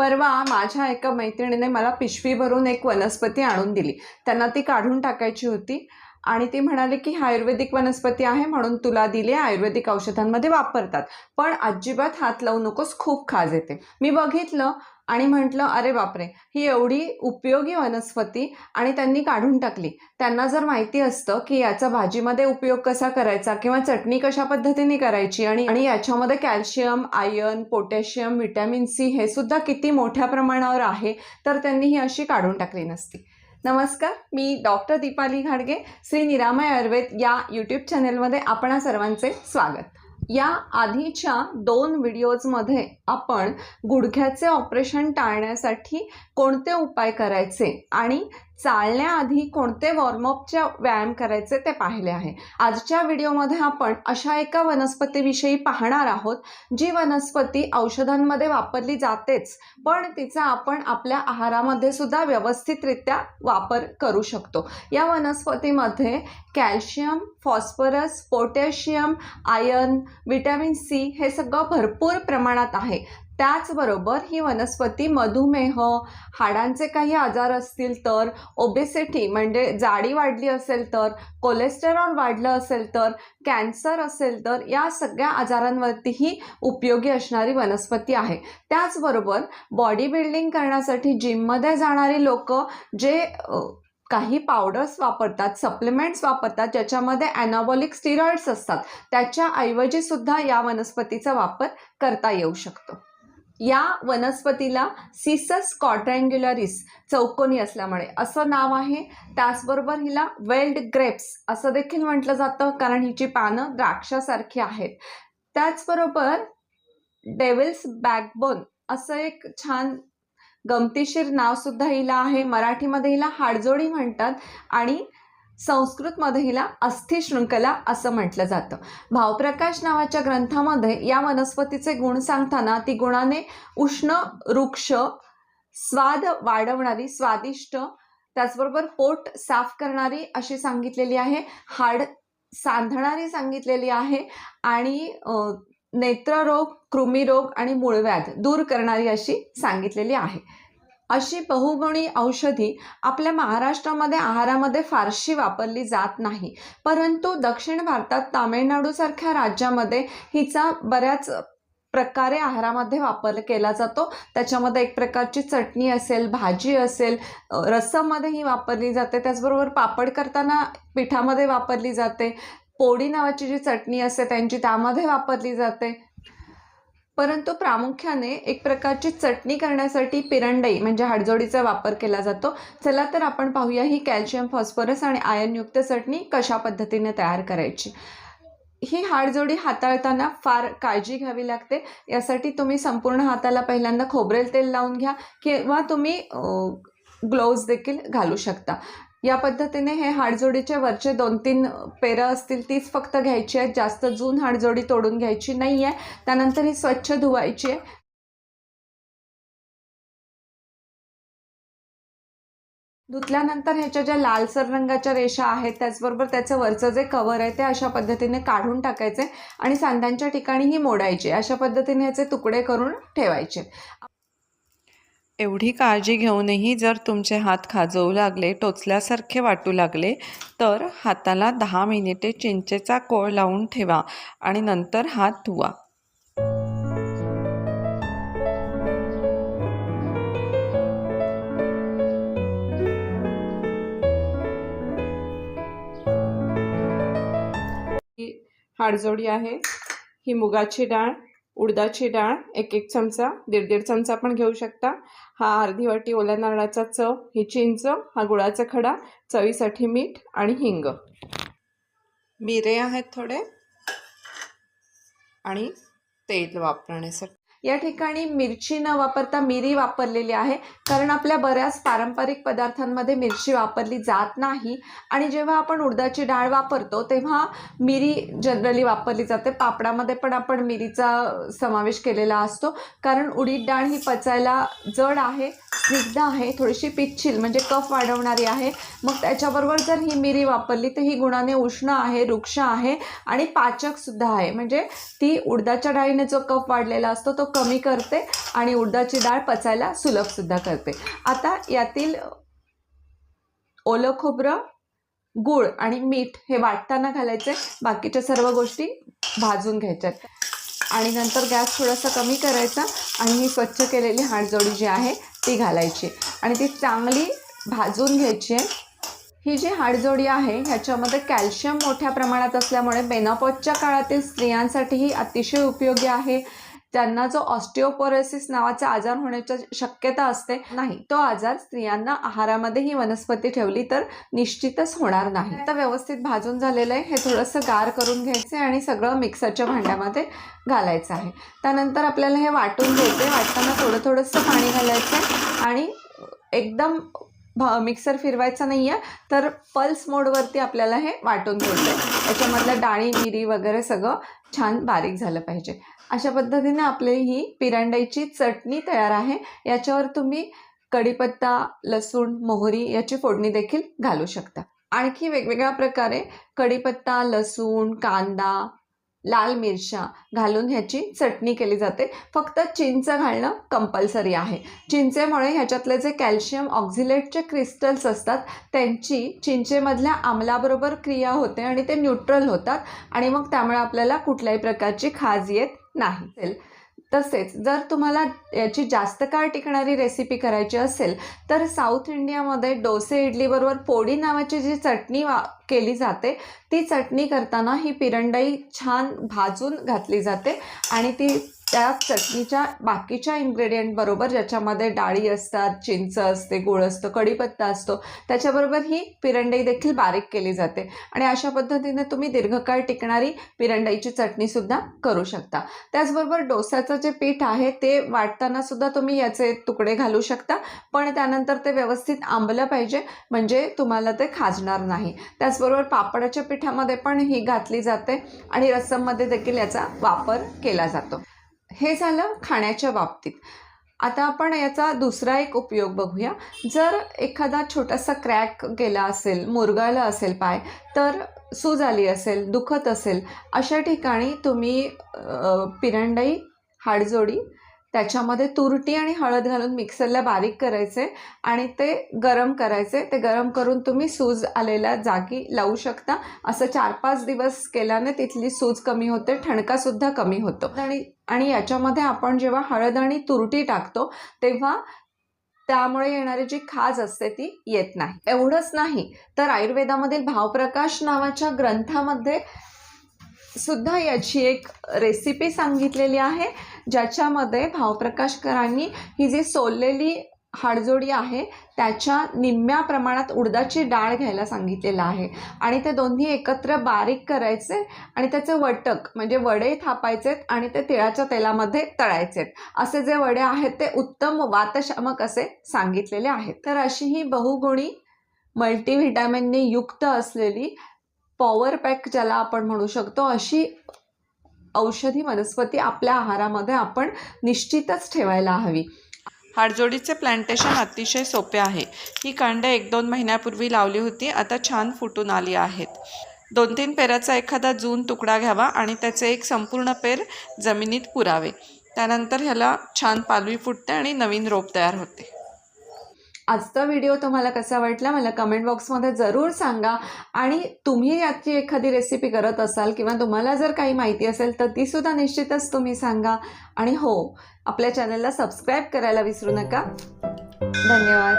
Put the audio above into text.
परवा माझ्या एका मैत्रिणीने मला पिशवी भरून एक वनस्पती आणून दिली. त्यांना ती काढून टाकायची होती. आणि ते म्हणाले की आयुर्वेदिक वनस्पती आहे म्हणून तुला दिले आयुर्वेदिक औषधांमध्ये वापरतात. पण अजिबात हात लावू नकोस खूप खाज येते. मी बघितलं आणि म्हटलं अरे बापरे ही एवढी उपयोगी वनस्पती. आणि त्यांनी काढून टाकली. त्यांना जर माहिती असतं की याचा भाजीमध्ये उपयोग कसा करायचा किंवा चटणी कशा पद्धतीने करायची आणि आणि याच्यामध्ये calcium iron potassium vitamin C हे सुद्धा किती मोठ्या प्रमाणावर आहे तर त्यांनी ही अशी काढून टाकली नसती. नमस्कार मी डॉक्टर दीपाली घाडगे श्री निरामय आयुर्वेद या यूट्यूब चॅनेलमध्ये आपणा सर्वांचे स्वागत. या आधीच्या दोन व्हिडिओजमध्ये आपण गुडघ्याचे ऑपरेशन टाळण्यासाठी कोणते उपाय करायचे आणि चालण्याआधी कोणते वॉर्मअपच्या व्यायाम करायचे ते पाहिले आहे. आजच्या व्हिडिओमध्ये आपण अशा एका वनस्पतीविषयी पाहणार आहोत जी वनस्पती औषधांमध्ये वापरली जातेच पण तिचा आपण आपल्या आहारामध्ये सुद्धा व्यवस्थितरित्या वापर करू शकतो. या वनस्पतीमध्ये calcium phosphorus potassium iron vitamin C हे सगळं भरपूर प्रमाणात आहे. त्याचबरोबर ही वनस्पती मधुमेह हाडांचे काही आजार असतील तर ओबेसिटी म्हणजे जाडी वाढली असेल तर कोलेस्टेरॉल वाढलं असेल तर कॅन्सर असेल तर या सगळ्या आजारांवरतीही उपयोगी असणारी वनस्पती आहे. त्याचबरोबर बॉडी बिल्डिंग करण्यासाठी जिममध्ये जाणारी लोक जे काही पावडर्स वापरतात सप्लिमेंट्स वापरतात ज्याच्यामध्ये ॲनाबॉलिक स्टिरॉइड्स असतात त्याच्याऐवजीसुद्धा या वनस्पतीचा वापर करता येऊ शकतो. या वनस्पतीला सिसस कॉट्रँग्युलरिस चौकोनी असल्यामुळे असं नाव आहे. त्याचबरोबर हिला वेल्ड ग्रेप्स असं देखील म्हटलं जातं कारण हिची पानं द्राक्षासारखी आहेत. त्याचबरोबर डेव्हिल्स बॅकबोन असं एक छान गमतीशीर नावसुद्धा हिला आहे. मराठीमध्ये हिला हाडजोडी म्हणतात. आणि संस्कृतमध्ये हिला अस्थिशृंखला असं म्हटलं जातं. भावप्रकाश नावाच्या ग्रंथामध्ये या वनस्पतीचे गुण सांगताना ती गुणाने उष्ण वृक्ष स्वाद वाढवणारी स्वादिष्ट त्याचबरोबर पोट साफ करणारी अशी सांगितलेली आहे हाड सांधणारी सांगितलेली आहे आणि नेत्ररोग कृमिरोग आणि मूळव्याध दूर करणारी अशी सांगितलेली आहे. अशी बहुगुणी औषधी आपल्या महाराष्ट्रामध्ये आहारामध्ये फारशी वापरली जात नाही. परंतु दक्षिण भारतात तामिळनाडूसारख्या राज्यामध्ये हिचा बऱ्याच प्रकारे आहारामध्ये वापर केला जातो. त्याच्यामध्ये एक प्रकारची चटणी असेल भाजी असेल अ, रस्सममध्ये ही वापरली जाते. त्याचबरोबर पापड करताना पिठामध्ये वापरली जाते. पोळी नावाची जी चटणी असते त्यांची त्यामध्ये वापरली जाते. परंतु प्रामुख्याने एक प्रकारची चटणी करण्यासाठी पिरंडई म्हणजे हाडजोडीचा वापर केला जातो. चला तर आपण पाहूया ही कॅल्शियम फॉस्फरस आणि आयर्नयुक्त चटणी कशा पद्धतीने तयार करायची. ही हाडजोडी हाताळताना फार काळजी घ्यावी लागते. यासाठी तुम्ही संपूर्ण हाताला पहिल्यांदा खोबरेल तेल लावून घ्या किंवा तुम्ही ग्लोव्ज देखील घालू शकता. या पद्धतीने हे हाडजोडीचे वरचे दोन तीन पेरं असतील तीच फक्त घ्यायची आहेत. जास्त जून हाडजोडी तोडून घ्यायची नाही आहे त्यानंतर ही स्वच्छ धुवायची आहे. धुतल्यानंतर ह्याच्या ज्या लालसर रंगाच्या रेषा आहेत त्याचबरोबर त्याचं वरचं जे कवर आहे ते अशा पद्धतीने काढून टाकायचे आणि सांध्यांच्या ठिकाणी ही मोडायचे. अशा पद्धतीने ह्याचे तुकडे करून ठेवायचे. एवढी काळजी घेऊनही जर तुमचे हात खाजवू लागले टोचल्यासारखे वाटू लागले तर हाताला दहा मिनिटे चिंचेचा कोळ लावून ठेवा आणि नंतर हात धुवा. ही हाडजोडी आहे. ही मुगाची डाळ. उडदाची डाळ एक एक चमचा दीड दीड चमचा पण घेऊ शकता. हा अर्धी वाटी ओल्या नारळाचा चव ही चिंच हा गुळाचा खडा चवीसाठी मीठ आणि हिंग. मिरे आहेत थोडे. आणि तेल वापरण्यासाठी. या ठिकाणी मिरची न वापरता मिरी वापरलेली आहे. कारण आपल्या बऱ्याच पारंपरिक पदार्थांमध्ये मिरची वापरली जात नाही. आणि जेव्हा आपण उडदाची डाळ वापरतो तेव्हा मिरी जनरली वापरली जाते. पापडामध्ये पण आपण मिरीचा समावेश केलेला असतो. कारण उडीद डाळ ही पचायला जड आहे स्निग्ध आहे थोडीशी पिच्छिल म्हणजे कफ वाढवणारी आहे. मग त्याच्याबरोबर जर ही मिरी वापरली तर ही गुणाने उष्ण आहे वृक्ष आहे आणि पाचकसुद्धा आहे. म्हणजे ती उडदाच्या डाळीने जो कफ वाढलेला असतो तो कमी करते आणि उडदाची डाळ पचायला सुलभसुद्धा करते. आता यातील ओलं खोबरं गूळ आणि मीठ हे वाटताना घालायचे. बाकीच्या सर्व गोष्टी भाजून घ्यायच्यात आणि नंतर गॅस थोडासा कमी करायचा आणि ही स्वच्छ केलेली हाडजोडी जी आहे ती घालायची. आणि ती चांगली भाजून घ्यायची आहे. ही जी हाडजोडी आहे ह्याच्यामध्ये कॅल्शियम मोठ्या प्रमाणात असल्यामुळे मेनापॉजच्या काळातील स्त्रियांसाठी ही अतिशय उपयोगी आहे. त्यांना जो ऑस्टिओपोरोसिस नावाचा आजार होण्याची शक्यता असते नाही. तो आजार स्त्रियांना आहारामध्ये ही वनस्पती ठेवली तर निश्चितच होणार नाही. आता व्यवस्थित भाजून झालेलं आहे. हे थोडंसं गार करून घ्यायचं आहे आणि सगळं मिक्सरच्या भांड्यामध्ये घालायचं आहे. त्यानंतर आपल्याला हे वाटून घ्यायचं आहे. वाटताना थोडं थोडंसं पाणी घालायचं आहे आणि एकदम मिक्सर फिरवायचा नाही आहे तर पल्स मोडवरती आपल्याला हे वाटून घ्यायचं आहे याच्यामधलं डाळी मिरी वगैरे सगळं छान बारीक झालं पाहिजे. अशा पद्धतीने आपली ही पिरांडाईची चटणी तयार आहे. याच्यावर तुम्ही कढीपत्ता लसूण मोहरी याची फोडणी देखील घालू शकता. आणखी वेगवेगळ्या प्रकारे कढीपत्ता लसूण कांदा लाल मिरच्या घालून ह्याची चटणी केली जाते. फक्त चिंच घालणं कंपल्सरी आहे. चिंचेमुळे ह्याच्यातले जे कॅल्शियम ऑक्झिलेटचे क्रिस्टल्स असतात त्यांची चिंचेमधल्या आमलाबरोबर क्रिया होते आणि ते न्यूट्रल होतात आणि मग त्यामुळे आपल्याला कुठल्याही प्रकारची खाज येत नाही. तसेच जर तुम्हाला याची जास्त काळ टिकणारी रेसिपी करायची असेल तर साऊथ इंडियामध्ये डोसे इडलीबरोबर पोडी नावाची जी चटणी वा केली जाते ती चटणी करताना ही पिरंडाई छान भाजून घातली जाते आणि ती त्या चटणीच्या बाकीच्या इन्ग्रेडियंटबरोबर ज्याच्यामध्ये डाळी असतात चिंच असते गुळ असतं कढीपत्ता असतो त्याच्याबरोबर ही पिरंडाई देखील बारीक केली जाते. आणि अशा पद्धतीने तुम्ही दीर्घकाळ टिकणारी पिरंडाईची चटणीसुद्धा करू शकता. त्याचबरोबर डोस्याचं जे पीठ आहे ते वाटताना सुद्धा तुम्ही याचे तुकडे घालू शकता पण त्यानंतर ते व्यवस्थित आंबलं पाहिजे म्हणजे तुम्हाला ते खाजणार नाही. त्याचबरोबर पापडाच्या पिठामध्ये पण ही घातली जाते आणि रस्सममध्ये देखील याचा वापर केला जातो. हे झालं खाण्याच्या बाबतीत. आता आपण याचा दुसरा एक उपयोग बघूया. जर एखादा छोटासा क्रॅक गेला असेल मुरगळला असेल पाय तर सूज आली असेल दुखत असेल अशा ठिकाणी तुम्ही पिरंडाई हाडजोडी त्याच्यामध्ये तुरटी आणि हळद घालून मिक्सरला बारीक करायचे आणि ते गरम करायचे. ते गरम करून तुम्ही सूज आलेल्या जागी लावू शकता. असं चार पाच दिवस केल्याने तिथली सूज कमी होते ठणकासुद्धा कमी होतो. आणि आणि याच्यामध्ये आपण जेव्हा हळद आणि तुरटी टाकतो तेव्हा त्यामुळे येणारी जी खाज असते ती येत नाही. एवढंच नाही. तर आयुर्वेदामधील भावप्रकाश नावाच्या ग्रंथामध्ये सुद्धा याची एक रेसिपी सांगितलेली आहे ज्याच्यामध्ये भावप्रकाशकरांनी ही जी सोललेली हाडजोडी आहे त्याच्या निम्म्या प्रमाणात उडदाची डाळ घ्यायला सांगितलेलं आहे. आणि ते दोन्ही एकत्र बारीक करायचे आणि त्याचे वटक म्हणजे वडे थापायचेत आणि ते तिळाच्या तेलामध्ये तळायचेत. असे जे वडे आहेत ते उत्तम वातशामक असे सांगितलेले आहेत. तर अशी ही बहुगुणी मल्टीव्हिटॅमिनने युक्त असलेली पॉवर पॅक ज्याला आपण म्हणू शकतो अशी औषधी वनस्पती आपल्या आहारामध्ये आपण निश्चितच ठेवायला हवी. हाडजोडीचे प्लांटेशन अतिशय सोपे आहे. ही कांडे एक दोन महिन्यापूर्वी लावली होती आता छान फुटून आली आहेत. दोन तीन पेराचा एखादा जून तुकडा घ्यावा आणि त्याचे एक संपूर्ण पेर जमिनीत पुरावे. त्यानंतर ह्याला छान पालवी फुटते आणि नवीन रोप तयार होते. आजचा व्हिडिओ तुम्हाला कसा वाटला मला कमेंट बॉक्समध्ये जरूर सांगा. आणि तुम्ही याची एखादी रेसिपी करत असाल किंवा तुम्हाला जर काही माहिती असेल तर तीसुद्धा निश्चितच तुम्ही सांगा. आणि हो आपल्या चॅनलला सबस्क्राईब करायला विसरू नका. धन्यवाद.